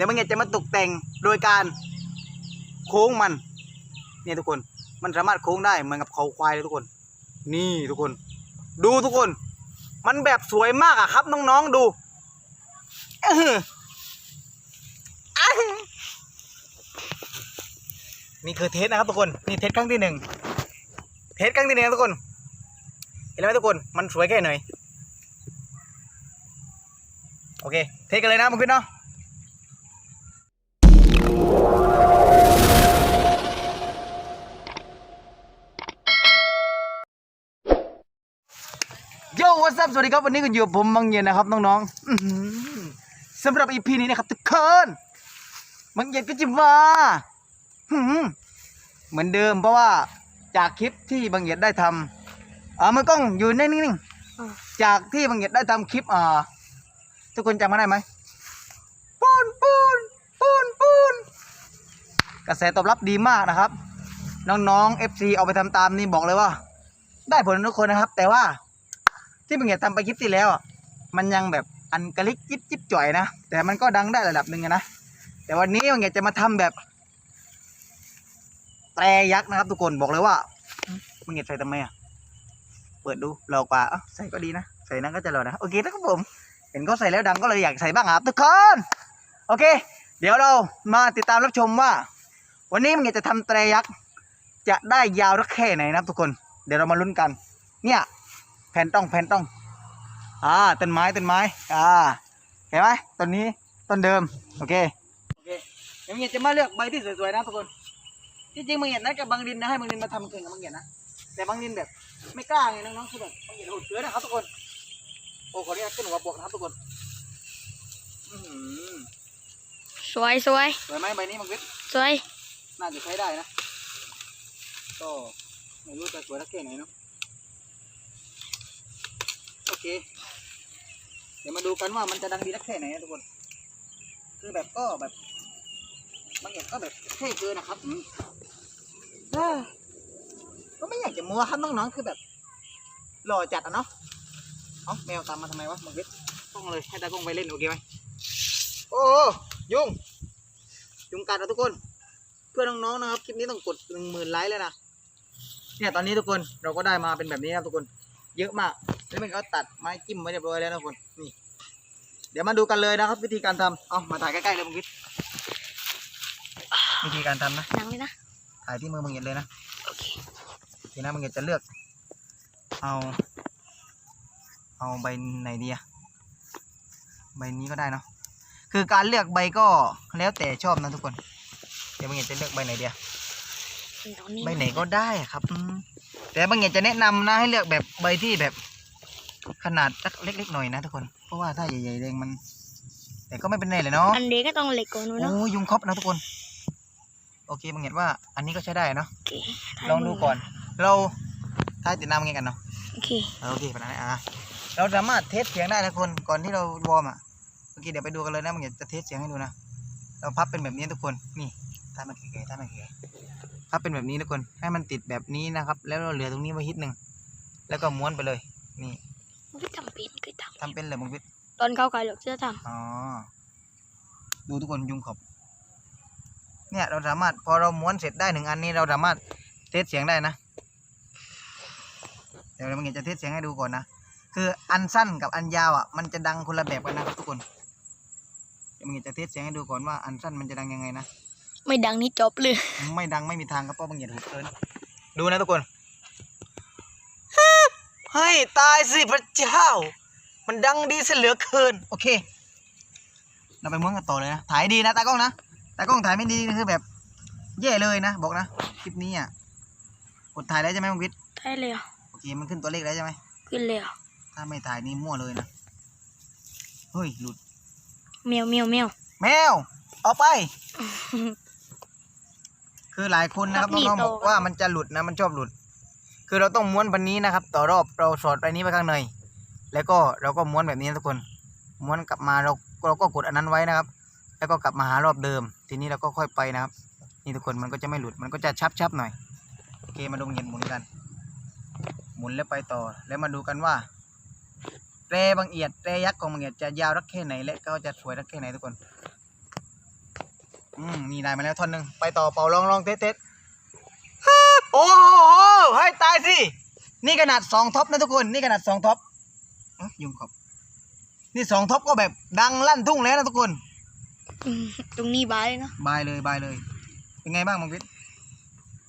ดี๋ยวบางเงียจะมาตกแต่งโดยการโค้งมันเนี่ยทุกคนมันสามารถโค้งได้เหมือนกับเขาควายเลยทุกคน นี่ทุกคน ดูทุกคน มันแบบสวยมากอะครับน้องๆดูนี่คือเทสนะครับทุกคนนี่เทสครั้งที่หนึ่งเทสครั้งที่หนึ่งทุกคน เห็นไหมทุกคน มันสวยแค่ไหนโอเค เทสกันเลยนะมึงขึ้นเนาะ โย่วัสดีสวัสดีครับวันนี้ก็อยู่กับผมบางเย็นนะครับน้องๆอื้อหือสำหรับอีพีนี้นะครับทุกคนบางเย็นก็จะมาหืมเหมือนเดิมเพราะว่าจากคลิปที่บางเย็นได้ทำเอ่ามือกล้องอยู่นิ่งๆจากที่บางเย็นได้ทำคลิปอ่าทุกคนจำมาได้ไหมปูนปูนปูนปูน กระแสตอบรับดีมากนะครับ น้องๆ FC เอาไปทำตามนี่บอกเลยว่า ได้ผลทุกคนนะครับ แต่ว่าที่มึงอยากทำไปคลิปที่แล้วมันยังแบบอันกระลิกจิบจิบจ่อยนะ แต่มันก็ดังได้ระดับหนึ่งนะแต่วันนี้มึงอยากจะมาทำแบบแตรยักษ์นะครับ ทุกคนบอกเลยว่ามึงอยากใส่ทำไมอะเปิดดูหลอกว่าใส่ก็ดีนะใส่นั้นก็จะหล่อนะโอเคนะครับผม เห็นเขาใส่แล้วดังก็เลยอยากใส่บ้างครับทุกคน โอเค เดี๋ยวเรามาติดตามรับชมว่า วันนี้มึงอยากจะทำแตรยักษ์จะได้ยาวสักแค่ไหนนะครับทุกคน เดี๋ยวเรามาลุ้นกัน เนี่ยแผ่นต้องแผ่นต้อง อ่าต้นไม้ต้นไม้ อ่าเห็นไหมต้นนี้ต้นเดิม โอเคโอเคเดี๋ยวมึงจะมาเลือกใบที่สวยๆนะทุกคนจริงๆมึงเห็นนัดกับบางดินนะให้บางดินมาทำเก่งกับบางเห็นนะแต่บางดินแบบ ไม่กล้าไงน้องๆคือแบบบางเห็นโหดเสือนะครับทุกคนโอ้ขออนุญาตขึ้นหัวปกนะครับทุกคนอือหือสวยสวยสวยไหมใบนี้มังคิดสวย น่าจะใช้ได้นะ ก็ไม่รู้จะสวยสักแค่ไหนเนาะโอเค เดี๋ยวมาดูกันว่ามันจะดังดีสักแค่ไหนนะทุกคน คือแบบก็แบบบางอย่างก็แบบเท่เกินนะครับอืมก็ไม่อยากจะมัวครับน้องๆคือแบบหล่อจัดอะเนาะเอ้าแมวตามมาทำไมวะมังคิดต้องเลยให้ตากล้องไปเล่นโอเคไหมโอ้ยุงยุงกัดนะทุกคน เพื่อนน้องๆนะครับคลิปนี้ต้องกดหนึ่งหมื่นไลค์เลยนะเนี่ยตอนนี้ทุกคนเราก็ได้มาเป็นแบบนี้นะครับทุกคน เยอะมากแล้วมันก็ตัดไม้จิ้มไว้เรียบร้อยแล้วนะทุกคนนี่เดี๋ยวมาดูกันเลยนะครับ วิธีการทำเอามาถ่ายใกล้ๆเลยมึงคิดวิธีการทำนะหนังเลยนะถ่ายที่มือมึงเห็นเลยนะโอเคทีนะมึงจะเลือก เอา เอาใบไหนดีอะใบนี้ก็ได้เนาะคือการเลือกใบก็แล้วแต่ชอบนะทุกคนเดี๋ยวมึงจะเลือกใบไหนดีอะตรงนี้ใบไหนก็ได้อะครับอืมแต่บางอย่างจะแนะนำนะให้เลือกแบบใบที่แบบ ขนาดสักเล็กๆหน่อยนะทุกคน เพราะว่าถ้าใหญ่ๆแรงมัน แต่ก็ไม่เป็นไรเลยเนาะอันนี้ก็ต้องเล็กกว่านู้นเนอะโอ้ยุงครบนะทุกคน โอเคบางอย่างว่า อันนี้ก็ใช้ได้เนาะโอเคถ่ายลองดูก่อน เราท้ายติดน้ำไงกันเนาะโอเคเออโอเคปะนั้นอะเราสามารถเทสเสียงได้นะคนก่อนที่เราวอร์มอะโอเคเดี๋ยวไปดูกันเลยนะบางอย่างจะเทสเสียงให้ดูนะ เราพับเป็นแบบนี้ทุกคนนี่ถ้ามันเก๋ๆถ้ามันเก๋พับเป็นแบบนี้ทุกคนให้มันติดแบบนี้นะครับ แล้วเราเหลือตรงนี้ไว้ฮิตหนึ่งแล้วก็ม้วนไปเลย นี่มันก็ทำเป็นก็ททำเป็นเลยมึงวิทย์ำตอนเขาขายหลอกเสื้อทอ๋อดูทุกคนยุงขอบเนี่ยเราสามารถพอเราม้วนเสร็จได้หนึ่งอันนี้เราสามารถเทสเสียงได้นะ เดี๋ยวมึงจะเทสเสียงให้ดูก่อนนะ คืออันสั้นกับอันยาวอะมันจะดังคนละแบบกันนะครับทุกคนเดี๋ยว มึงจะเทสเสียงให้ดูก่อนว่าอันสั้นมันจะดังยังไงนะำไม่ดังนี่จบเลย ไม่ดังไม่มีทางครับเพราะบางอย่างถูกเกินดูนะทุกคนเฮ้ยตายสิพระเจ้า มันดังดีเสียเหลือเกิน โอเค เราไปม้วนกันต่อเลยนะ ถ่ายดีนะตากล้องนะ ตากล้องถ่ายไม่ดีนี่คือแบบ แย่เลยนะ บอกนะ คลิปนี้อะ กดถ่ายได้ใช่ไหมมังวิทย์ได้เลยอะโอเค มันขึ้นตัวเลขแล้วใช่ไหมขึ้นเลยอะถ้าไม่ถ่ายนี่มั่วเลยนะ เฮ้ย หลุด เมียวเมียวเมียวแมวออกไป คือหลายคนนะครับครับนี่น้องๆโตบอกว่ามันจะหลุดนะมันชอบหลุด คือเราต้องม้วนพันนี้นะครับ ต่อรอบเราสอดไปนี้ไปข้างใน แล้วก็เราก็ม้วนแบบนี้นะทุกคน ม้วนกลับมาเราเราก็กดอันนั้นไว้นะครับ แล้วก็กลับมาหารอบเดิม ทีนี้เราก็ค่อยไปนะครับ นี่ทุกคนมันก็จะไม่หลุดมันก็จะชับชับๆหน่อยโอเคมาดูเห็นหมุนกัน หมุนแล้วไปต่อแล้วมาดูกันว่า เรบางเอียดเรยักษ์ของบางเอียดจะยาวรักแค่ไหนและก็จะสวยรักแค่ไหนทุกคนอืมนี่ได้มาแล้วท่อนหนึ่งไปต่อเป่าลองลองเทสเทสโอ้โหให้ตายสินี่ขนาดสองท็อปนะทุกคนนี่ขนาดสองท็อปเอ้ยยุงขอบนี่สองท็อปก็แบบดังลั่นทุ่งแล้วนะทุกคนอืมตรงนี้บายเลยเนาะบายเลยบายเลย เป็นไงบ้างมังวิทย์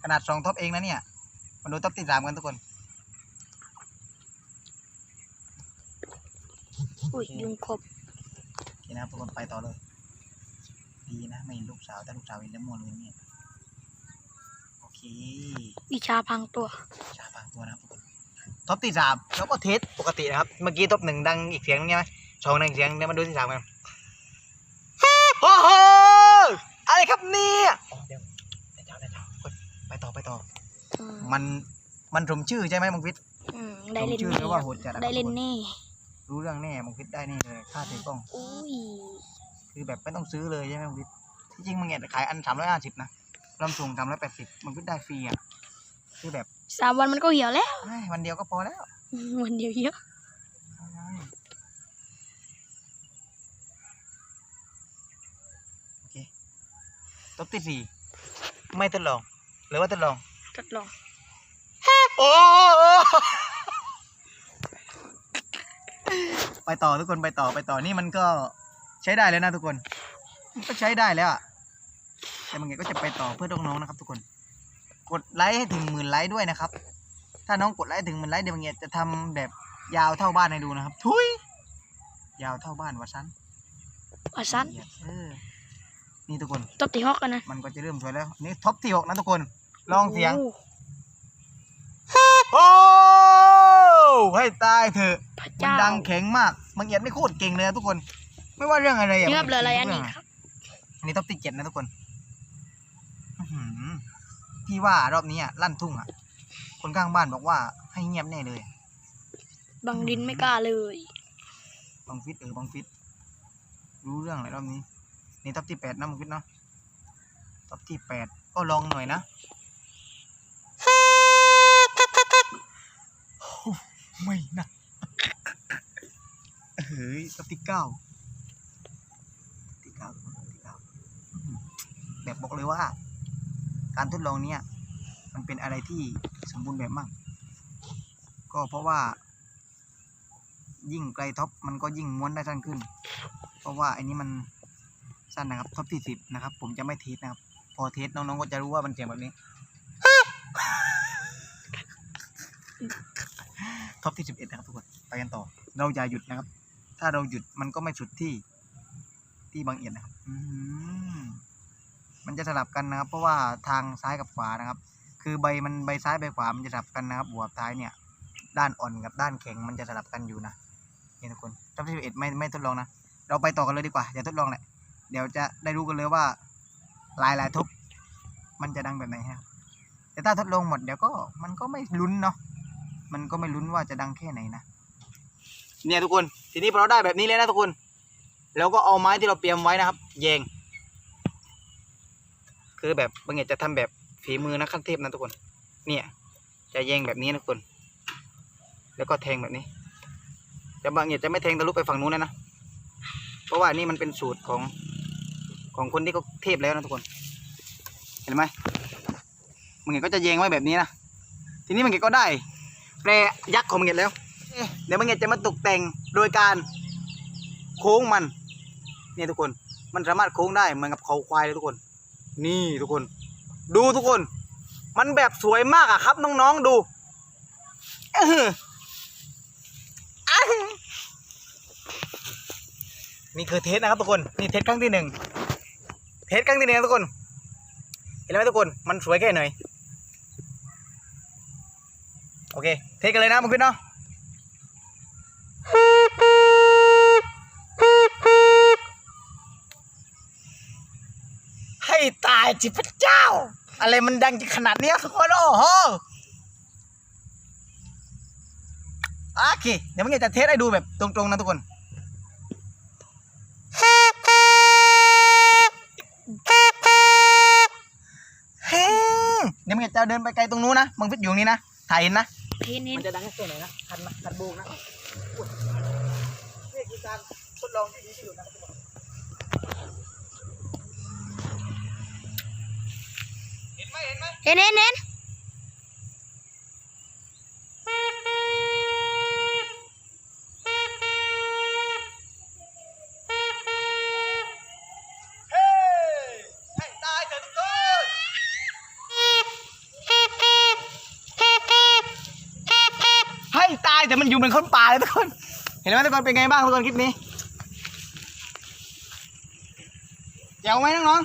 ขนาดสองท็อปเองนะเนี่ยมาดูท็อปที่สามกันทุกคน อุ้ยยุงขบโอเคนะครับทุกคนไปต่อเลย ดีนะไม่เห็นลูกสาวแต่ลูกสาวเห็นแล้วมวนเลยเนี่ยโอเควิชาพังตัวชาบางตัวนะครับทุกคนท็อปที่สามแล้วก็เทสปกตินะครับ เมื่อกี้ท็อปหนึ่งดังอีกเสียงนึงใช่ไหมสองดังอีกเสียงเดี๋ยวมาดูที่สามกันโอ้โหอะไรครับเนี่ยอ๋อเดี๋ยวเดี๋ยวเดี๋ยวเดี๋ยวกดไปต่อไปต่อ อืมมันมันสมชื่อใช่ไหมมังวิทย์อืมได้เล่นผมชื่อแน่เลยว่าโหดจัดอะได้เล่นแน่ รู้เรื่องแน่มังวิทย์ได้แน่เลยค่าถือกล้อง อุ้ยคือแบบไม่ต้องซื้อเลยใช่ไหมมังวิทย์ที่จริงมังเนี่ยขายอันสามร้อยห้าสิบนะลำสูงสามร้อยแปดสิบมังวิทย์ได้ฟรีอะคือแบบสามวันมันก็เหี่ยวแล้วเอ้ยวันเดียวก็พอแล้วอืมวันเดียวเหี่ยวโอเคท็อปที่สี่ไม่ทดลอง หรือว่าทดลอง ทดลอง โอ้ ไปต่อทุกคนไปต่อไปต่อนี่มันก็ใช้ได้แล้วนะทุกคนมันก็ใช้ได้แล้วอะแต่บางทีก็จะไปต่อเพื่อน้องๆนะครับ ทุกคน กดไลค์ให้ถึงหมื่นไลค์ด้วยนะครับ ถ้าน้องกดไลค์ถึงหมื่นไลค์เดี๋ยวบางทีจะทำแบบยาวเท่าบ้านให้ดูนะครับ ทุยยาวเท่าบ้านวะซันว่าสั้นเหี้ยเออนี่ทุกคนตบตีฮอกกันนะมันก็จะเริ่มสวยแล้วนี่ท็อปที่หกนะทุกคนลองเสียงโอ้โอ้ ให้ตายเถอะพระมันเจ้าดังแข็งมากบางเอียดไม่โคตรเก่งเลยนะทุกคน ไม่ว่าเรื่องอะไรอะนี่ครับเหลืออะไรมัอันก่นี้งทุกเงครับ อันนี้ท็อปที่เจ็ดนะทุกคนอื้อหือพี่ว่ารอบนี้อะลั่นทุ่งอะคนข้างบ้านบอกว่าให้เงียบแน่เลยบังดินไม่กล้าเลย บังฟิตเออบังฟิตรู้เรื่องอะไรรอบนี้ นี่ท็อปที่แปดนะบังฟิตเนาะท็อปที่แปดก็ลองหน่อยนะ ไม่นะเฮ้ยท็อปที่เก้าท็อปที่เก้าท็อปที่เก้าแบบบอกเลยว่า การทดลองเนี้ยมันเป็นอะไรที่สมบูรณ์แบบมาก ก็เพราะว่า ยิ่งไกลท็อปมันก็ยิ่งม้วนได้สั้นขึ้น เพราะว่าอันนี้มันสั้นนะครับท็อปที่สิบนะครับ ผมจะไม่เทสนะครับ พอเทสน้องๆก็จะรู้ว่ามันเสียงแบบนี้ ท็อปที่สิบเอ็ดนะครับทุกคนไปกันต่อ เราอย่าหยุดนะครับ ถ้าเราหยุดมันก็ไม่สุดที่ที่บางเอียดนะครับอืมันจะสลับกันนะครับ เพราะว่าทางซ้ายกับขวานะครับ คือใบมันใบซ้ายใบขวา มันจะสลับกันนะครับหัวท้ายเนี่ย ด้านอ่อนกับด้านแข็งมันจะสลับกันอยู่นะนี่ทุกคนท็อปที่สิบเอ็ดไม่ไม่ทดลองนะเราไปต่อกันเลยดีกว่าอย่าทดลองแหละเดี๋ยวจะได้รู้กันเลยว่าลายลายทบมันจะดังแบบไหนฮะแต่ถ้าทดลองหมดเดี๋ยวก็มันก็ไม่ลุ้นเนาะ มันก็ไม่ลุ้นว่าจะดังแค่ไหนนะ เนี่ยทุกคน ทีนี้พอเราได้แบบนี้แล้วนะทุกคนเราก็เอาไม้ที่เราเตรียมไว้นะครับ แยง คือแบบบางอย่างจะทำแบบฝีมือนะขั้นเทพนะทุกคน เนี่ย จะแยงแบบนี้นะทุกคน แล้วก็แทงแบบนี้ แต่บางอย่างจะไม่แทงทะลุไปฝั่งนู้นนะนะ เพราะว่านี่มันเป็นสูตรของของคนที่เขาเทพแล้วนะทุกคน เห็นไหมมึงเห็นก็จะแยงไว้แบบนี้นะ ทีนี้มึงเห็นก็ได้ แปรยักษ์ของมึงเห็นแล้วเอ๊ะเดี๋ยวมึงเห็นจะมาตกแต่งโดยการโค้งมันนี่ทุกคน มันสามารถโค้งได้เหมือนกับเขาควายเลยทุกคน นี่ทุกคน ดูทุกคน มันแบบสวยมากอะครับน้องๆดูเอออะนี่คือเทสนะครับทุกคน นี่เทสครั้งที่หนึ่ง เทสครั้งที่หนึ่งนะทุกคน เห็นไหมทุกคน มันสวยแค่ไหน โอเค เทกันเลยนะมึงพี่เนาะให้ตายจิพระเจ้า อะไรมันดังขนาดนี้ทุกคนโอ้โหโอเค เดี๋ยวมึงจะเทสให้ดูแบบตรงๆนะทุกคนเฮ้ยเดี๋ยวมึงจะเดินไปไกลตรงนู้นนะมึงพิดอยู่นี้นะ ถ่ายเห็นนะ หินินมันจะดังแค่ตัวไหนนะคันนะคันบูงนะนี่คือการทดลองที่ดีที่สุดนะเห็นไหมเห็นไหมเห็นเห็นเห็น แต่มันอยู่เป็นคนป่าเลยทุกคน เห็นไหมทุกคนเป็นไงบ้างทุกคนคลิปนี้เจ๋วไหมน้อง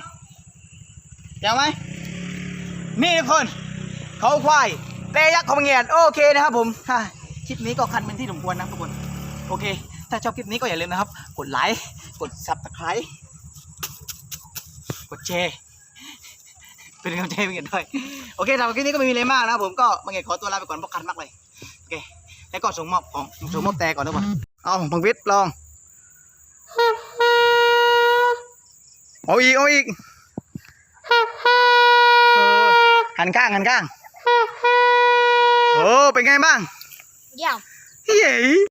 ๆเจ๋วไหมนี่ทุกคนเขาควายเตยักษ์ของเงียนโอเคนะครับผมคลิปนี้ก็คันเป็นที่สมควรนะทุกคน โอเค ถ้าชอบคลิปนี้ก็อย่าลืมนะครับ กดไลค์ กดซับสไคร b e กดแชร์ เป็นกำลังใจให้เงียนด้วย โอเคสำหรับคลิปนี้ก็ไม่มีอะไรมากนะครับผมก็มาเงียนขอตัวลาไปก่อนเพราะคันมากเลย โอเค แล้วก็ส่งมอบของส่งมอบแต่ก่อนทุกคนเอาพังวิทย์ลอง เอาอีก เอาอีกเออหันข้างหันข้าง โอ้ เป็นไงบ้าง เยี่ยมเย้